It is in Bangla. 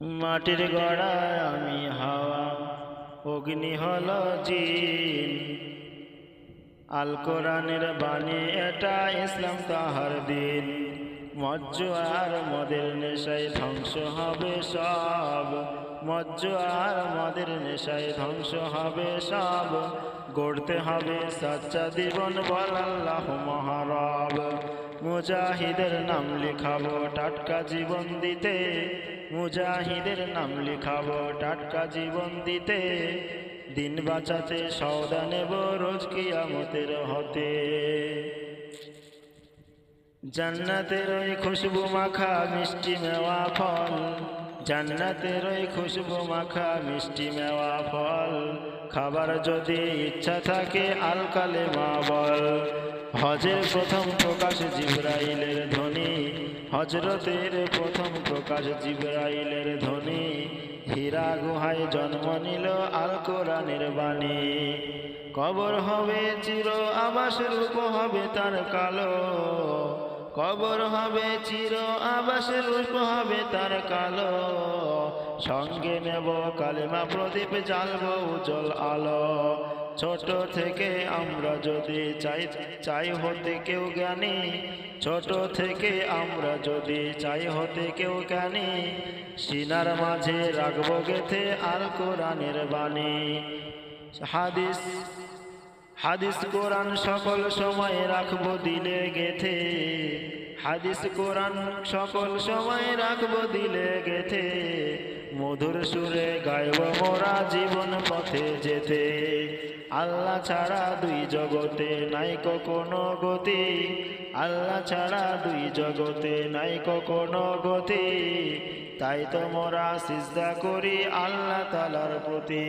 মাটির গড়ায় আমি হাওয়া, অগ্নি হল জিন। আল কোরআনের বাণী, এটা ইসলাম তাহার দিন। মজ্জ আর মদের নেশায় ধ্বংস হবে সব। মজ্জ আর মদের নেশায় ধ্বংস হবে সব। গড়তে হবে সাচ্চা জীবন বল আল্লাহ মহারব। মুজাহিদের নাম লিখাবো টাটকা জীবন দিতে। মুজাহিদের নাম লিখাবো, টাটকা জীবন দিতে। দিন বাঁচাতে সৌদা নেব রোজ কিয়ামতের হতে। জান্নাতের ওই খুশবু মাখা মিষ্টি মেওয়া ফল, জান্নাতের ওই খুশবু মাখা মিষ্টি মেওয়া ফল। খাবার যদি ইচ্ছা থাকে আলকালে মা বল। হজের প্রথম প্রকাশ জিব্রাইলের হজরতের প্রথম প্রকাশ জিব্রাইলের ধ্বনি। হীরা গুহায় জন্ম নিল আল কোরআনের বাণী। কবর হবে চির, আবাস রূপ হবে তার কালো। কবর হবে চির, আবাস রূপ হবে তার কালো। সঙ্গে নেব কালিমা প্রদীপ, জ্বালব উজ্জ্বল আলো। ছোট থেকে আমরা যদি চাই চাই হতে কেউ জ্ঞানী। ছোট থেকে আমরা যদি চাই হতে কেউ জ্ঞানী। সিনার মাঝে রাখব গেথে আর কোরআনের বাণী। হাদিস হাদিস কোরআন সকল সময় রাখব দিলে গেথে। হাদিস কোরআন সকল সময় রাখব দিলে গেথে। মধুর সুরে গাইব মোরা জীবন পথে যেতে। আল্লাহ ছাড়া দুই জগতে নাই কোনো গতি। আল্লাহ ছাড়া দুই জগতে নাই কোনো গতি। তাই তো মোরা সিজদা করি আল্লাহ তালার প্রতি।